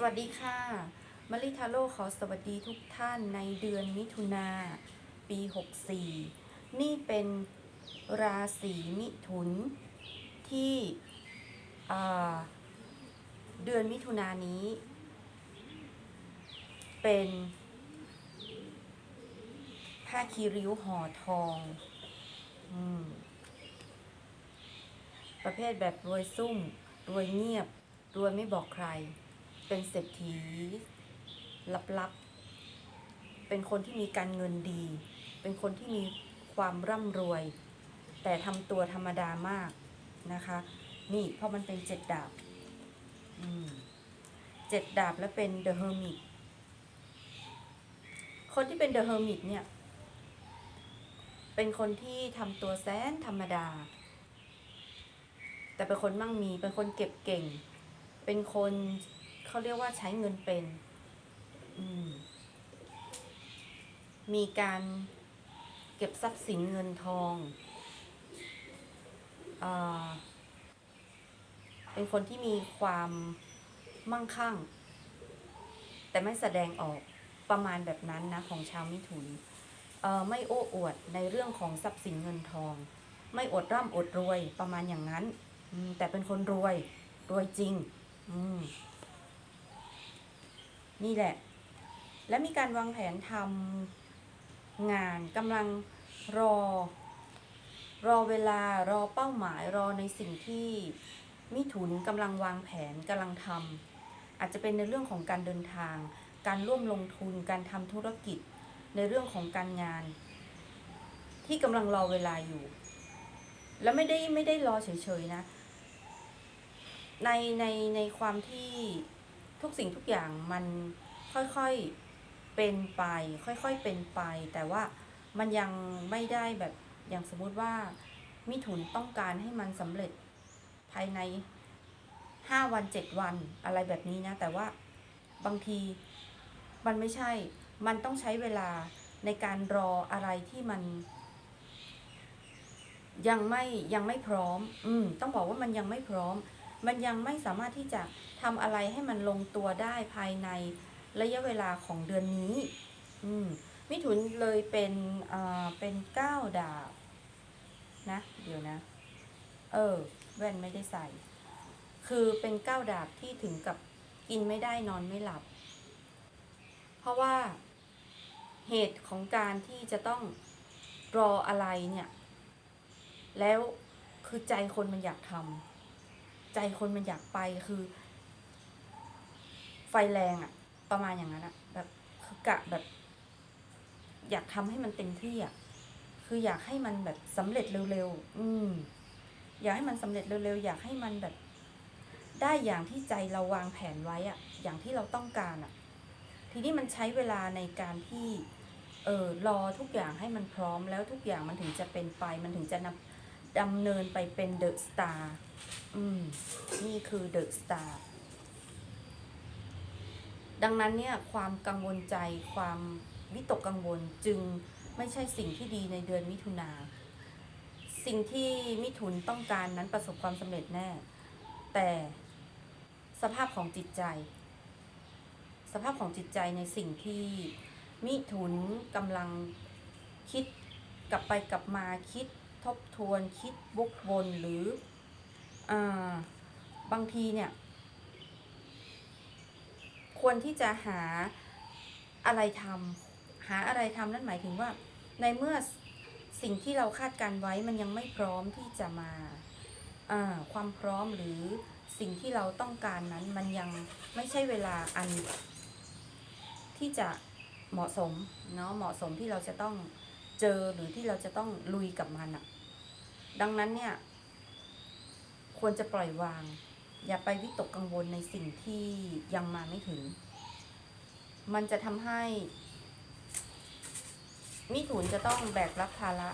สวัสดีค่ะมาริทาโร่ขอสวัสดีทุกท่านในเดือนมิถุนาปี 64 นี่เป็นราศีมิถุนที่เดือนมิถุนานี้ เป็นผ้าคีริ้วห่อทองอประเภทแบบรวยซุ่ม รวยเงียบ รวยไม่บอกใคร เป็นเศรษฐีลับๆ เป็นคนที่มีการเงินดี เป็นคนที่มีความร่ำรวย แต่ทำตัวธรรมดามากนะคะ นี่เพราะมันเป็นเจ็ดดาบเจ็ดดาบและเป็นเดอะเฮอร์มิตคนที่เป็นเดอะเฮอร์มิตเนี่ย เป็นคนที่ทำตัวแสนธรรมดา แต่เป็นคนมั่งมี เป็นคนเก็บเก่ง เป็นคน เขาเรียกว่าใช้เงินเป็นมมีการเก็บทรัพย์สินเงินทองอเป็นคนที่มีความมั่งคั่ง แต่ไม่แสดงออกประมาณแบบนั้นนะ ของชาวมิถุนไม่โอ้อวดในเรื่องของทรัพย์สินเงินทอง ไม่อดร่ำอดรวยประมาณอย่างนั้น แต่เป็นคนรวยรวยจริง อืม นี่แหละ และมีการวางแผนทำงานกำลังรอ รอเวลารอเป้าหมายรอในสิ่งที่มิถุนกำลังวางแผนกำลังทำอาจจะเป็นในเรื่องของการเดินทาง การร่วมลงทุนการทำธุรกิจในเรื่องของการงาน ที่กำลังรอเวลาอยู่ แล้วไม่ได้ไม่ได้รอเฉยๆนะ ในในในความที่ ทุกสิ่งทุกอย่างมันค่อยๆเป็นไป ค่อยๆเป็นไป แต่ว่ามันยังไม่ได้แบบอย่างสมมุติว่า มิถุนต้องการให้มันสำเร็จภายในห้าวันเจ็ดวันอะไรแบบนี้นะ แต่ว่าบางทีมันไม่ใช่ มันต้องใช้เวลาในการรออะไรที่มัน ยังไม่ยังไม่พร้อม อืม ต้องบอกว่ามันยังไม่พร้อม มันยังไม่สามารถที่จะทำอะไรให้มันลงตัวได้ภายในระยะเวลาของเดือนนี้ อืมมิถุนเลยเป็นอ่าเป็นเก้าดาบนะ เดี๋ยวนะ เออ แว่นไม่ได้ใส่ คือเป็นเก้าดาบที่ถึงกับกินไม่ได้นอนไม่หลับ เพราะว่าเหตุของการที่จะต้องรออะไรเนี่ย แล้วคือใจคนมันอยากทำ ใจคนมันอยากไปคือ ไฟแรงอะประมาณอย่างนั้นอะแบบคือกะแบบ อยากทำให้มันเต็มที่อะคืออยากให้มันแบบสำเร็จเร็วๆอืม อยากให้มันสำเร็จเร็วๆอยากให้มันแบบ ได้อย่างที่ใจเราวางแผนไว้อะอย่างที่เราต้องการอะทีนี้มันใช้เวลาในการที่ เออรอทุกอย่างให้มันพร้อมแล้วทุกอย่างมันถึงจะเป็นไป มันถึงจะนำดำเนินไปเป็นเดอะสตาร์ อืม นี่คือเดอะสตาร์ดังนั้นเนี่ยความกังวลใจความวิตกกังวลจึงไม่ใช่สิ่งที่ดีในเดือนมิถุนา สิ่งที่มิถุนต้องการนั้นประสบความสำเร็จแน่ แต่สภาพของจิตใจ สภาพของจิตใจในสิ่งที่มิถุนกำลังคิดกลับไปกลับมาคิดทบทวนคิดวกวนหรือ บางทีเนี่ย ควรที่จะหาอะไรทำหาอะไรทำนั่นหมายถึงว่า ในเมื่อสิ่งที่เราคาดการไว้มันยังไม่พร้อมที่จะมาอ่าความพร้อมหรือสิ่งที่เราต้องการนั้นมันยังไม่ใช่เวลาอัน ที่จะเหมาะสมเนาะเหมาะสมที่เราจะต้องเจอหรือที่เราจะต้องลุยกับมันอะดังนั้นเนี่ย ควรจะปล่อยวาง อย่าไปวิตกกังวลในสิ่งที่ยังมาไม่ถึง มันจะทำให้ มิถุนจะต้องแบกรับภาระ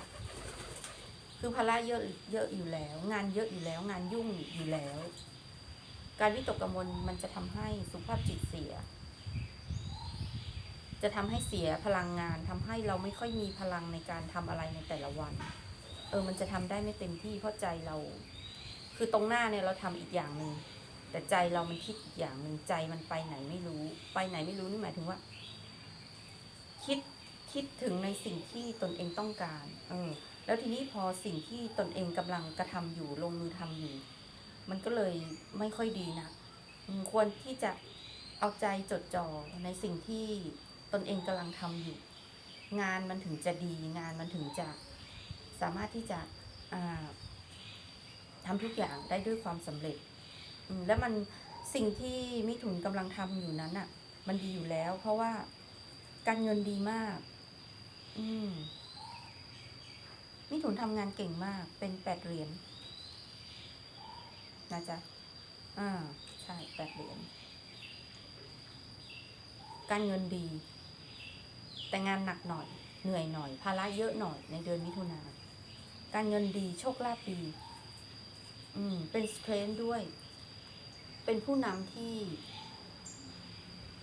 คือภาระเยอะเยอะอยู่แล้ว งานเยอะอยู่แล้ว งานยุ่งอยู่แล้ว การวิตกกังวลมันจะทำให้สุขภาพจิตเสีย จะทำให้เสียพลังงานทำให้เราไม่ค่อยมีพลังในการทำอะไรในแต่ละวัน เออ มันจะทำได้ไม่เต็มที่เพราะใจเรา คือตรงหน้าเนี่ยเราทำอีกอย่างหนึ่งแต่ใจเรามันคิดอีกอย่างหนึ่งใจมันไปไหนไม่รู้ ไปไหนไม่รู้นี่หมายถึงว่า คิดคิดถึงในสิ่งที่ตนเองต้องการ เออ แล้วทีนี้พอสิ่งที่ตนเองกำลังกระทำอยู่ลงมือทำอยู่ มันก็เลยไม่ค่อยดีนะควรที่จะเอาใจจดจ่อในสิ่งที่ตนเองกำลังทำอยู่ งานมันถึงจะดี งานมันถึงจะสามารถที่จะอ่า ทำทุกอย่างได้ด้วยความสำเร็จ แล้วมันสิ่งที่มิถุนกำลังทำอยู่นั้นอะ มันดีอยู่แล้ว เพราะว่าการเงินดีมาก อืมมิถุนทำงานเก่งมาก เป็นแปดเหรียญนะจ๊ะ อ่า ใช่แปดเหรียญ การเงินดี แต่งานหนักหน่อย เหนื่อยหน่อย ภาระเยอะหน่อยในเดือนมิถุนา การเงินดี โชคลาภดี อืม เป็นสเตรนด้วย เป็นผู้นำที่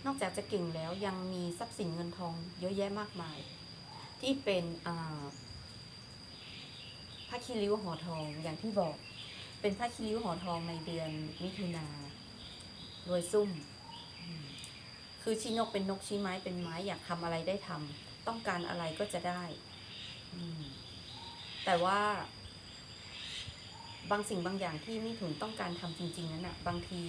นอกจากจะเก่งแล้วยังมีทรัพย์สินเงินทองเยอะแยะมากมาย ที่เป็นอ่าผ้าคีริวหอทองอย่างที่บอก เป็นผ้าคีริวหอทองในเดือนมิถุนารวยซุ่มมคือชี้นกเป็นนกชี้ไม้เป็นไม้อยากทำอะไรได้ทำต้องการอะไรก็จะได้ แต่ว่า บางสิ่งบางอย่างที่มิถุนต้องการทำจริง ๆ นั้นอะบางที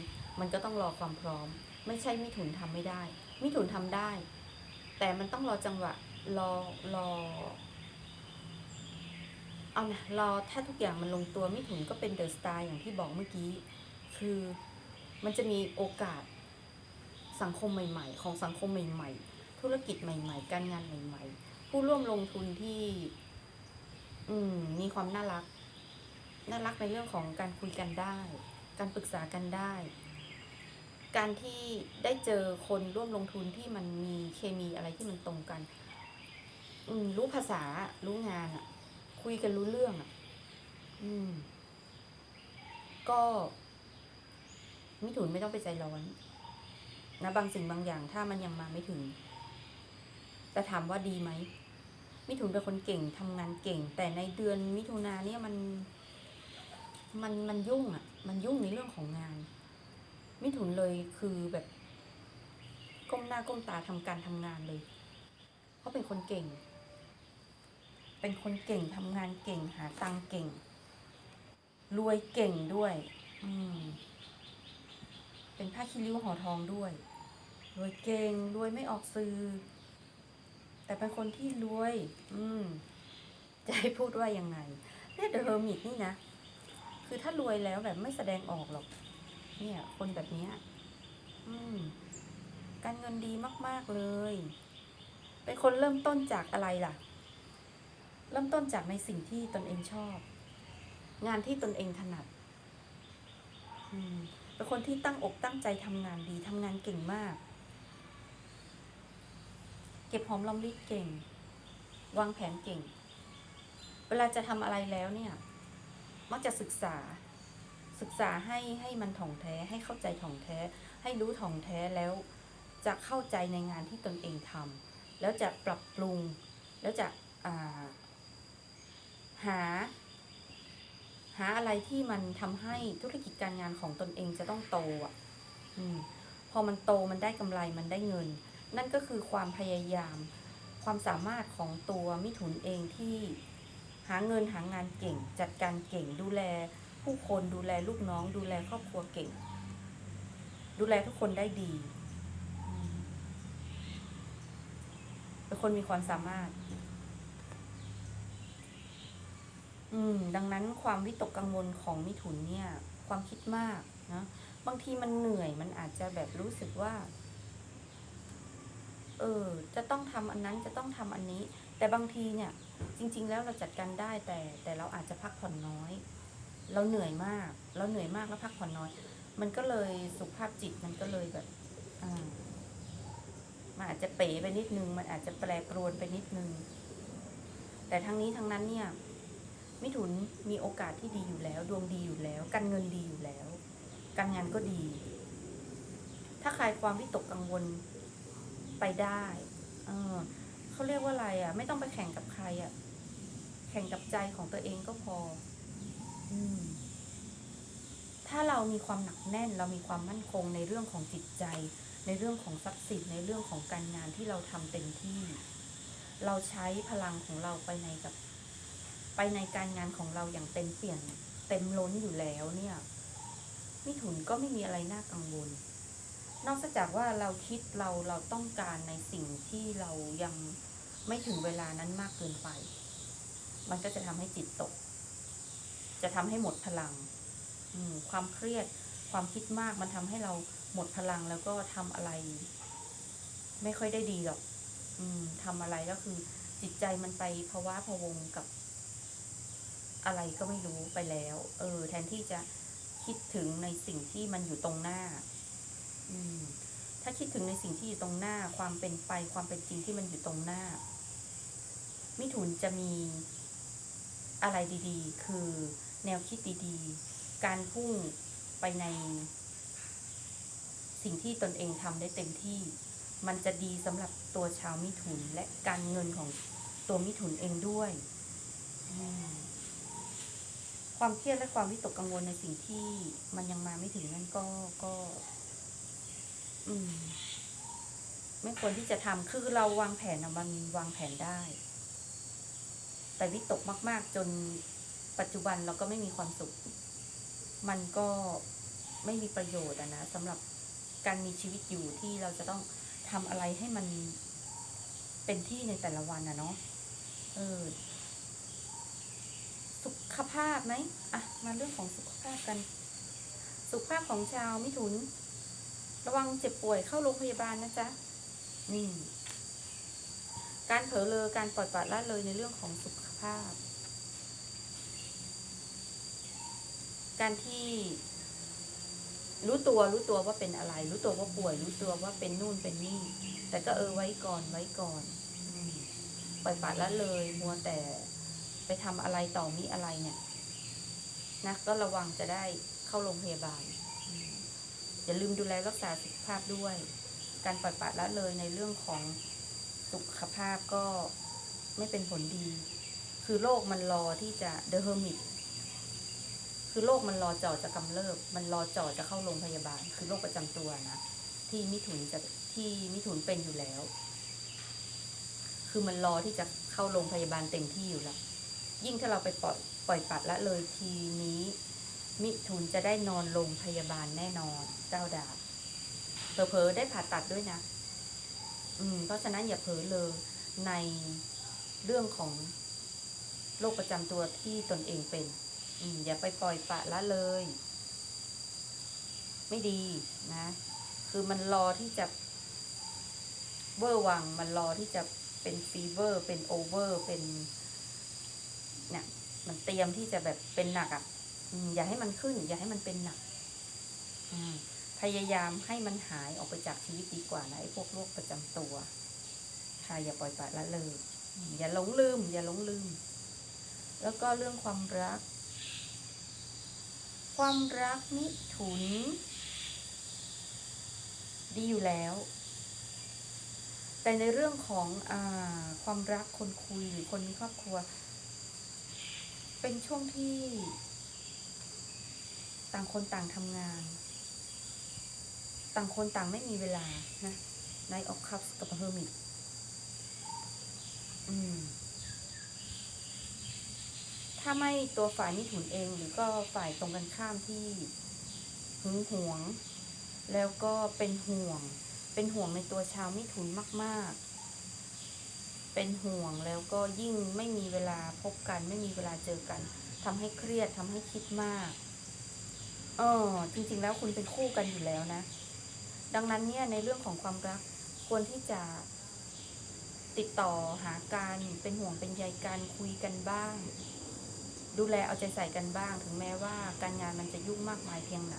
มันก็ต้องรอความพร้อม ไม่ใช่มิถุนทำไม่ได้ มิถุนทำได้ แต่มันต้องรอจังหวะรอรอเอานะรอถ้าทุกอย่างมันลงตัวมิถุนก็เป็นเดอะสตาร์อย่างที่บอกเมื่อกี้ คือมันจะมีโอกาสสังคมใหม่ ๆ ของสังคมใหม่ ๆ ธุรกิจใหม่ ๆ การงานใหม่ ๆ ผู้ร่วมลงทุนที่ อืมมีความน่ารัก น่ารักในเรื่องของการคุยกันได้ การปรึกษากันได้ การที่ได้เจอคนร่วมลงทุนที่มันมีเคมีอะไรที่มันตรงกันรู้ภาษารู้งานอะคุยกันรู้เรื่องอะอืม ก็มิถุนไม่ต้องไปใจร้อนนะบางสิ่งบางอย่างถ้ามันยังมาไม่ถึง แต่ถามว่าดีไหมมิถุนเป็นคนเก่งทำงานเก่ง แต่ในเดือนมิถุนาเนี่ยมัน มันมันยุ่งอะ่ะ มันยุ่งในเรื่องของงาน มิถุนเลยคือแบบ ก้มหน้าก้มตาทำการทำงานเลย เพราะเป็นคนเก่ง เป็นคนเก่งทำงานเก่งหาตังเก่ง รวยเก่งด้วย อืม เป็นผ้าคีริ้วห่อทองด้วย รวยเก่งรวยไม่ออกสื่อแต่เป็นคนที่รวย อืม จะให้พูดว่ายังไงเนี่ยเดอะเฮอร์มิตนี่นะ คือถ้ารวยแล้วแบบไม่แสดงออกหรอก เนี่ย คนแบบนี้อืม การเงินดีมาก ๆ เลย เป็นคนเริ่มต้นจากอะไรล่ะ เริ่มต้นจากในสิ่งที่ตนเองชอบ งานที่ตนเองถนัด อืม เป็นคนที่ตั้งอกตั้งใจทำงานดีทำงานเก่งมาก เก็บหอมรอมริบเก่ง วางแผนเก่ง เวลาจะทำอะไรแล้วเนี่ย มักจะศึกษา ศึกษาให้ให้มันถ่องแท้ให้เข้าใจถ่องแท้ ให้รู้ถ่องแท้แล้วจะเข้าใจในงานที่ตนเองทำแล้วจะปรับปรุง แล้วจะาหา หาอะไรที่มันทำให้ธุรกิจการงานของตนเองจะต้องโตอะอืมพอมันโตมันได้กำไรมันได้เงิน นั่นก็คือความพยายาม ความสามารถของตัวมิถุนเองที่าเงินหางานเก่ง จัดการเก่ง ดูแลผู้คนดูแลลูกน้อง ดูแลครอบครัวเก่ง ดูแลทุกคนได้ดีเป็นคนมีความสามารถ อืม ดังนั้นความวิตกกังวลของมิถุนเนี่ย ความคิดมากนะบางทีมันเหนื่อยมันอาจจะแบบรู้สึกว่า เออ จะต้องทำอันนั้นจะต้องทำอันนี้ แต่บางทีเนี่ย จริง ๆ แล้วเราจัดการได้แต่แต่เราอาจจะพักผ่อนน้อย เราเหนื่อยมาก เราเหนื่อยมากแล้วพักผ่อนน้อย มันก็เลยสุขภาพจิตมันก็เลยแบบอ่ามันอาจจะเป๋ไปนิดนึง มันอาจจะแปรปรวนไปนิดนึง แต่ทั้งนี้ทั้งนั้นเนี่ย มิถุนมีโอกาสที่ดีอยู่แล้ว ดวงดีอยู่แล้ว การเงินดีอยู่แล้ว การงานก็ดี ถ้าใครความวิตกกังวลไปได้ เออ เขาเรียกว่าอะไรอะ ไม่ต้องไปแข่งกับใครอะ แข่งกับใจของตัวเองก็พอ อืมทถ้าเรามีความหนักแน่น เรามีความมั่นคงในเรื่องของจิตใจ ในเรื่องของทรัพย์สินในเรื่องของการงานที่เราทำเต็มที่ เราใช้พลังของเราไปในกับ ไปในการงานของเราอย่างเต็มเปลี่ยนเต็มล้นอยู่แล้วเนี่ยมิถุนก็ไม่มีอะไรน่ากังวล นอกจากว่าเราคิดเราเราต้องการในสิ่งที่เรายัง ไม่ถึงเวลานั้นมากเกินไป มันก็จะทำให้จิตตก จะทำให้หมดพลังความเครียด ความคิดมากมันทำให้เราหมดพลังแล้วก็ทำอะไร ไม่ค่อยได้ดีหรอกอทำอะไรก็คือ จิตใจมันไปภาวะพวงกับ อะไรก็ไม่รู้ไปแล้ว เออ แทนที่จะคิดถึงในสิ่งที่มันอยู่ตรงหน้า อืมถ้าคิดถึงในสิ่งที่อยู่ตรงหน้า ความเป็นไป ความเป็นจริงที่มันอยู่ตรงหน้า มิถุนจะมีอะไรดีๆ คือแนวคิดดีๆ การพุ่งไปใน สิ่งที่ตนเองทำได้เต็มที่ มันจะดีสำหรับตัวชาวมิถุนและการเงินของตัวมิถุนเองด้วย ความเครียดและความวิตกกังวลในสิ่งที่มันยังมาไม่ถึงนั่นก็ก็ อืม ไม่ควรที่จะทำคือเราวางแผนนะมันวางแผนได้ แต่วิตกมาก ๆ จนปัจจุบันเราก็ไม่มีความสุข มันก็ไม่มีประโยชน์นะสำหรับการมีชีวิตอยู่ที่เราจะต้องทำอะไรให้มันเป็นที่ในแต่ละวันอะเนาะเออสุขภาพไหมอะ มาเรื่องของสุขภาพกัน สุขภาพของชาวมิถุน ระวังเจ็บป่วยเข้าโรงพยาบาลนะจ๊ะนี่การเผลอเลอการปล่อยปละละเลยในเรื่องของสุข ภาพ การที่รู้ตัวรู้ตัวว่าเป็นอะไร รู้ตัวว่าป่วย รู้ตัวว่าเป็นนู่นเป็นนี่ แต่ก็เออไว้ก่อนไว้ก่อนปล่อยปละละเลยมัวแต่ไปทำอะไรต่อมีอะไรเนี่ยนะก็ระวังจะได้เข้าโรงพยาบาลอืมอย่าลืมดูแลรักษาสุขภาพด้วย การปล่อยปละละเลยในเรื่องของสุขภาพก็ไม่เป็นผลดี คือโรคมันรอที่จะเดอะเฮอร์มิตคือโรคมันรอจ่อจะกำเริบ มันรอจ่อจะเข้าโรงพยาบาล คือโรคประจำตัวนะที่มิถุนจะที่มิถุนเป็นอยู่แล้ว คือมันรอที่จะเข้าโรงพยาบาลเต็มที่อยู่แล้ว ยิ่งถ้าเราไปปล่อยปล่อยปัดละเลยทีนี้ มิถุนจะได้นอนโรงพยาบาลแน่นอนเจ้าดาบเผลอๆได้ผ่าตัดด้วยนะ อืม เพราะฉะนั้นอย่าเผลอเลยในเรื่องของ โรคประจำตัวที่ตนเองเป็นออย่าไปปล่อยปละละเลย ไม่ดีนะ คือมันรอที่จะเวอร์วัง มันรอที่จะเป็นฟีเวอร์ เป็นโอเวอร์เป็นเนี่ยมันเตรียมที่จะแบบเป็นหนักอะ่ะอย่าให้มันขึ้น อย่าให้มันเป็นหนักพยายามให้มันหายออกไปจากชีวิตดีกว่านะไอ้พวกโรคประจำตัว ค่ะอย่าปล่อยปละละเลยอย่าหลงลืม อย่าหลงลืม แล้วก็เรื่องความรัก ความรักมิถุน ดีอยู่แล้ว แต่ในเรื่องของอความรักคนคุยหรือคนมีครอบครัว เป็นช่วงที่ ต่างคนต่างทำงาน ต่างคนต่างไม่มีเวลานะในออกคัพกับเฮอร์มิตอืม ถ้าไม่ตัวฝ่ายมิถุนเองหรือก็ฝ่ายตรงกันข้ามที่หึงหวง แล้วก็เป็นห่วง เป็นห่วงในตัวชาวมิถุนมาก ๆ เป็นห่วงแล้วก็ยิ่งไม่มีเวลาพบกัน ไม่มีเวลาเจอกันทำให้เครียดทำให้คิดมากเออจริง ๆ แล้วคุณเป็นคู่กันอยู่แล้วนะ ดังนั้นเนี่ยในเรื่องของความรักควรที่จะติดต่อหากันเป็นห่วงเป็นใยกันคุยกันบ้าง ดูแลเอาใจใส่กันบ้าง ถึงแม้ว่าการงานมันจะยุ่งมากมายเพียงไหน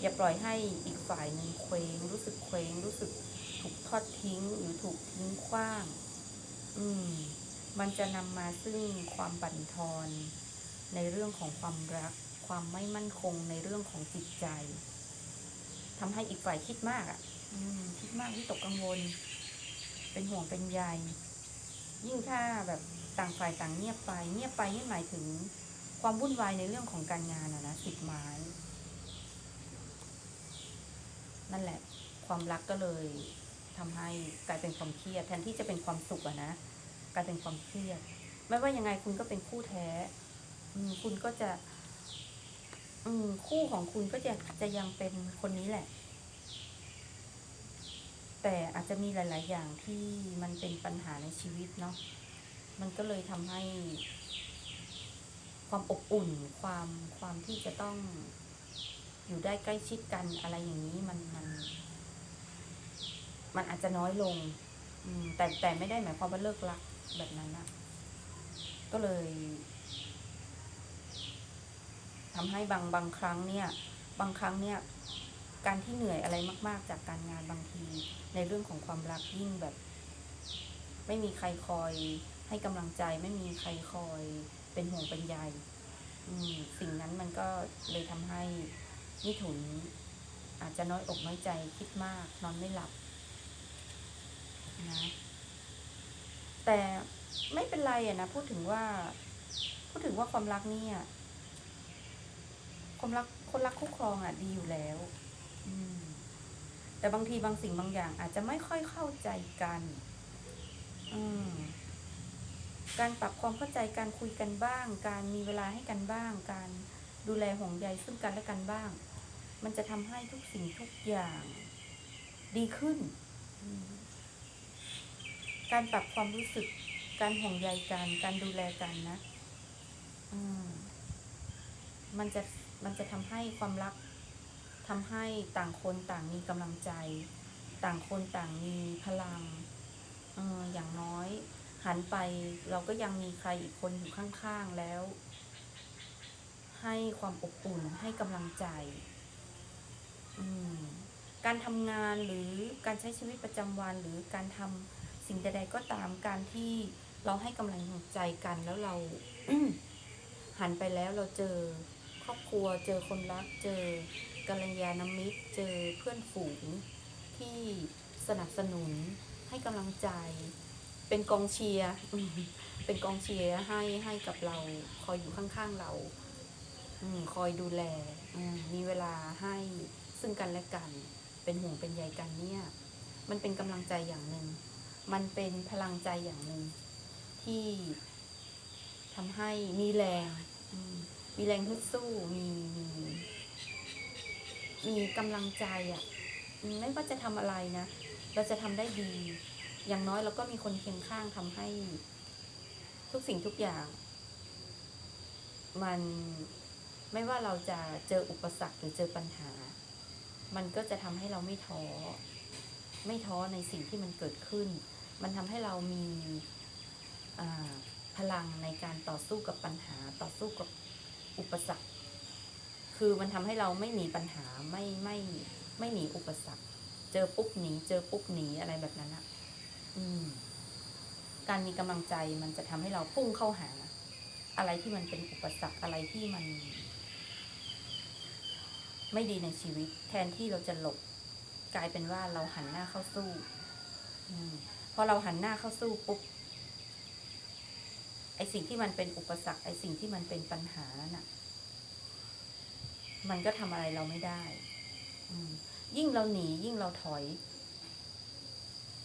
อย่าปล่อยให้อีกฝ่ายหนึ่งเคว้งรู้สึกเคว้งรู้สึกถูกทอดทิ้งหรือถูกทิ้งขว้าง อืม มันจะนำมาซึ่งความบั่นทอน ในเรื่องของความรัก ความไม่มั่นคงในเรื่องของจิตใจทำให้อีกฝ่ายคิดมากอะคิดมากที่ตกกังวล เป็นห่วงเป็นใยยิ่งถ้าแบบ ต่างฝ่ายต่างเงียบไป เงียบไปนี่หมายถึงความวุ่นวายในเรื่องของการงานอะนะสิบไม้ นั่นแหละ ความรักก็เลยทำให้กลายเป็นความเครียดแทนที่จะเป็นความสุขอะนะกลายเป็นความเครียด ไม่ว่ายังไงคุณก็เป็นคู่แท้ คุณก็จะ อืมคู่ของคุณก็จะจะยังเป็นคนนี้แหละแต่อาจจะมีหลาย ๆ อย่างที่มันเป็นปัญหาในชีวิตเนาะ มันก็เลยทำให้ ความอบอุ่นความความที่จะต้องอยู่ได้ใกล้ชิดกันอะไรอย่างนี้มันมันมันอาจจะน้อยลง อืม แต่แต่ไม่ได้หมายความว่าเลิกรักแบบนั้นอะก็เลยทำให้บางบางครั้งเนี่ย บางครั้งเนี่ย การที่เหนื่อยอะไรมาก ๆ จากการงานบางที ในเรื่องของความรักยิ่งแบบ ไม่มีใครคอย ให้กำลังใจไม่มีใครคอยเป็นห่วงเป็นใยสิ่งนั้นมันก็เลยทำให้มิถุนอาจจะน้อยอกน้อยใจคิดมาก นอนไม่หลับนะแต่ไม่เป็นไรอะนะพูดถึงว่า พูดถึงว่าความรักเนี่ยความรักคนรักคู่ครองอะดีอยู่แล้วแต่บางทีบางสิ่งบางอย่างอาจจะไม่ค่อยเข้าใจกัน อืม การปรับความเข้าใจการคุยกันบ้าง การมีเวลาให้กันบ้าง การดูแลห่วงใยซึ่งกันและกันบ้าง มันจะทำให้ทุกสิ่งทุกอย่างดีขึ้น การปรับความรู้สึก การห่วงใยกัน การดูแลกันนะมันจะมันจะทำให้ความรักทำให้ต่างคนต่างมีกำลังใจ ต่างคนต่างมีพลังออย่างน้อย หันไปเราก็ยังมีใครอีกคนอยู่ข้างๆแล้ว ให้ความอบอุ่นให้กำลังใจ การทำงานหรือการใช้ชีวิตประจำวัน หรือการทำสิ่งใดๆก็ตามการที่เราให้กำลังใจกันแล้วเราหันไปแล้วเราเจอครอบครัว เจอคนรัก เจอกัลยาณมิตร เจอเพื่อนฝูงที่สนับสนุนให้กำลังใจ เป็นกองเชียร์เป็นกองเชียร์ให้ให้กับเรา คอยอยู่ข้างๆเราอคอยดูแลอืมีเวลาให้ซึ่งกันและกัน เป็นห่วงเป็นใยกันเนี่ย มันเป็นกำลังใจอย่างหนึ่ง มันเป็นพลังใจอย่างหนึ่ง ที่ทำให้มีแรง มีแรงฮึดสู้มีมีมีกำลังใจอะ่ะ ไม่ว่าจะทำอะไรนะ เราจะทำได้ดี อย่างน้อยเราก็มีคนเคียงข้างทำให้ทุกสิ่งทุกอย่าง มันไม่ว่าเราจะเจออุปสรรคหรือเจอปัญหา มันก็จะทำให้เราไม่ท้อไม่ท้อในสิ่งที่มันเกิดขึ้น มันทำให้เรามีพลังในการต่อสู้กับปัญหา ต่อสู้กับอุปสรรค คือมันทำให้เราไม่หนีปัญหาไม่ไม่ไม่หนีอุปสรรค เจอปุ๊บหนีเจอปุ๊บหนีอะไรแบบนั้นอะ การมีกำลังใจมันจะทำให้เราพุ่งเข้าหา อะไรที่มันเป็นอุปสรรคอะไรที่มัน ไม่ดีในชีวิต แทนที่เราจะหลบ กลายเป็นว่าเราหันหน้าเข้าสู้อพอเราหันหน้าเข้าสู้ปุ๊บไอสิ่งที่มันเป็นอุปสรรค ไอสิ่งที่มันเป็นปัญหาน่ะ มันก็ทำอะไรเราไม่ได้ยิ่งเราหนียิ่งเราถอย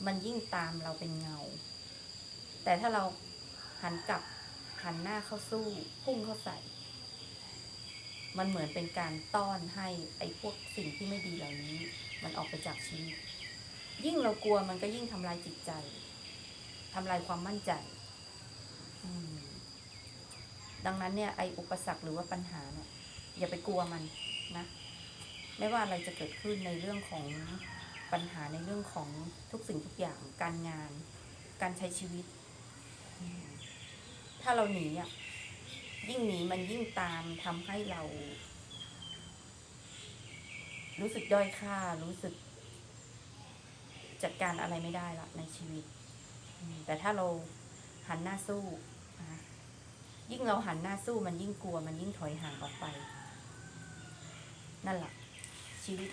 มันยิ่งตามเราเป็นเงา แต่ถ้าเราหันกลับหันหน้าเข้าสู้พุ่งเข้าใส่ มันเหมือนเป็นการต้อนให้ไอ้พวกสิ่งที่ไม่ดีเหล่านี้ มันออกไปจากชีวิต ยิ่งเรากลัวมันก็ยิ่งทำลายจิตใจทำลายความมั่นใจ ดังนั้นเนี่ยไอ้อุปสรรคหรือว่าปัญหาเนี่ยอย่าไปกลัวมันนะ ไม่ว่าอะไรจะเกิดขึ้นในเรื่องของ ปัญหาในเรื่องของทุกสิ่งทุกอย่างการงาน การใช้ชีวิต ถ้าเราหนีอะยิ่งหนีมันยิ่งตามทำให้เรา รู้สึกด้อยค่ารู้สึก จัดการอะไรไม่ได้ละในชีวิต แต่ถ้าเราหันหน้าสู้ยิ่งเราหันหน้าสู้มันยิ่งกลัวมันยิ่งถอยห่างออกไป นั่นแหละชีวิต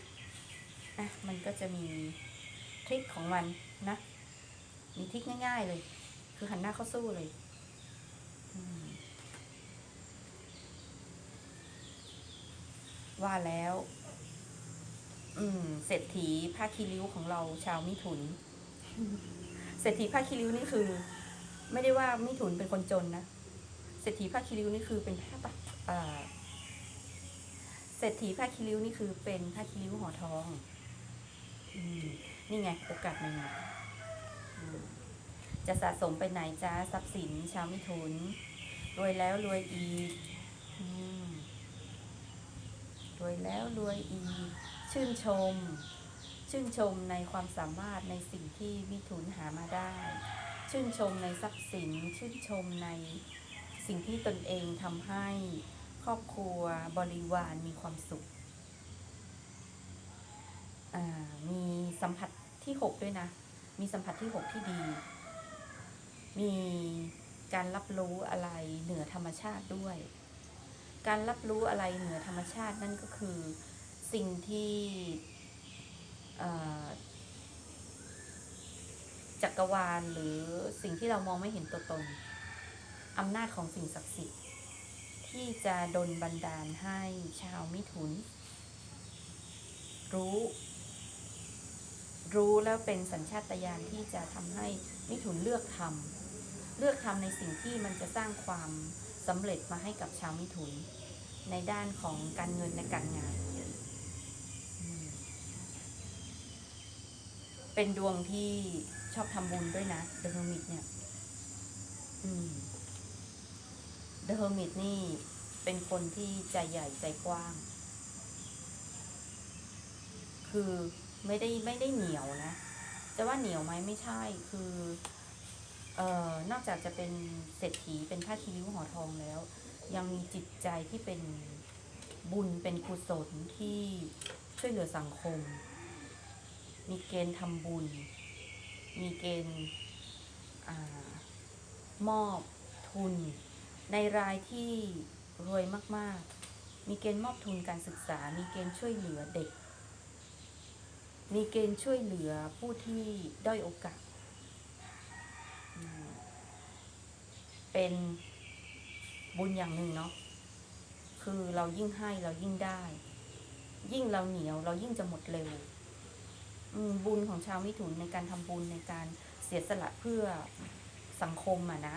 นะ มันก็จะมีทริคของมันนะ มีทริคง่าย ๆเลย คือหันหน้าเข้าสู้เลยว่าแล้ว อืม เศรษฐีผ้าคีริ้วของเราชาวมิถุน เศรษฐีผ้าคีริ้วนี่คือ ไม่ได้ว่ามิถุนเป็นคนจนนะ เศรษฐีผ้าคีริ้วนี่คือเป็นผ้าปะอ่เศรษฐีผ้าคีริ้วนี่คือเป็นผ้าคีริ้วห่อทอง นี่ไงโอกาสใหม่ๆจะสะสมไปไหนจ้าทรัพย์สินชาวมิถุน รวยแล้วรวยอีกรวยแล้วรวยอีก ชื่นชม ชื่นชมในความสามารถในสิ่งที่มิถุนหามาได้ ชื่นชมในทรัพย์สิน ชื่นชมในสิ่งที่ตนเองทำให้ครอบครัวบริวารมีความสุข มีสัมผัสที่หกด้วยนะ มีสัมผัสที่หกที่ดี มีการรับรู้อะไรเหนือธรรมชาติด้วย การรับรู้อะไรเหนือธรรมชาตินั่นก็คือสิ่งที่จักรวาลหรือสิ่งที่เรามองไม่เห็นตัวตนอำนาจของสิ่งศักดิ์สิทธิ์ที่จะดลบันดาลให้ชาวมิถุน รู้ รู้แล้วเป็นสัญชาตญาณที่จะทำให้มิถุนเลือกทำเลือกทำในสิ่งที่มันจะสร้างความสำเร็จมาให้กับชาวมิถุน ในด้านของการเงินและการงาน เป็นดวงที่ชอบทำบุญด้วยนะเดอะเฮอร์มิตเนี่ยเดอะเฮอร์มิตนี่เป็นคนที่ใจใหญ่ใจกว้าง คือ ไม่ได้ไม่ได้เหนียวนะ จะว่าเหนียวไหมไม่ใช่คือเอ่อนอกจากจะเป็นเศรษฐีเป็นผ้าคีริ้วห่อทองแล้ว ยังมีจิตใจที่เป็นบุญเป็นกุศลที่ช่วยเหลือสังคม มีเกณฑ์ทำบุญ มีเกณฑ์อมอบทุน ในรายที่รวยมาก ๆ มีเกณฑ์มอบทุนการศึกษา มีเกณฑ์ช่วยเหลือเด็ก มีเกณฑ์ช่วยเหลือผู้ที่ด้อยโอกาส เป็นบุญอย่างหนึ่งเนาะ คือเรายิ่งให้เรายิ่งได้ ยิ่งเราเหนียวเรายิ่งจะหมดเร็ว บุญของชาวมิถุนในการทำบุญในการเสียสละเพื่อสังคมอะนะ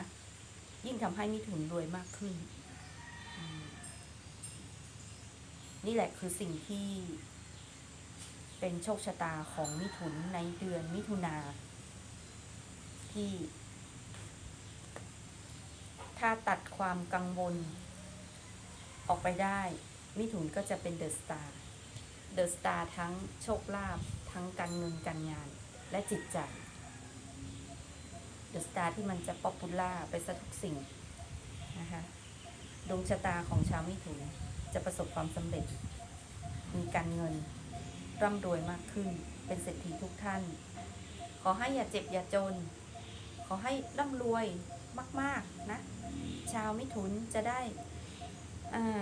ยิ่งทำให้มิถุนรวยมากขึ้น นี่แหละคือสิ่งที่ เป็นโชคชะตาของมิถุนในเดือนมิถุนาที่ ถ้าตัดความกังวล ออกไปได้ มิถุนก็จะเป็นเดอะสตาร์เดอะสตาร์ทั้งโชคลาภทั้งการเงินการงานและจิตใจเดอะสตาร์ที่มันจะป๊อปปูล่าไปซะทุกสิ่งนะคะดวงชะตาของชาวมิถุนจะประสบความสำเร็จ มีการเงิน ร่ำรวยมากขึ้น เป็นเศรษฐีทุกท่าน ขอให้อย่าเจ็บอย่าจน ขอให้ร่ำรวยมากๆนะ ชาวมิถุนจะได้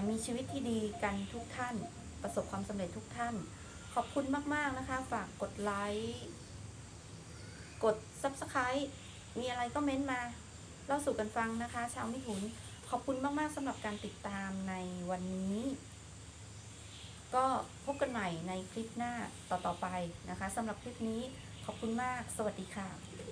มีชีวิตที่ดีกันทุกท่าน ประสบความสำเร็จทุกท่าน ขอบคุณมาก ๆ นะคะ ฝากกดไลค์กด Subscribe มีอะไรก็เม้นต์มาเล่าสู่กันฟังนะคะ ชาวมิถุน ขอบคุณมาก ๆสำหรับการติดตามในวันนี้ ก็พบกันใหม่ในคลิปหน้าต่อๆไปนะคะสำหรับคลิปนี้ขอบคุณมาก สวัสดีค่ะ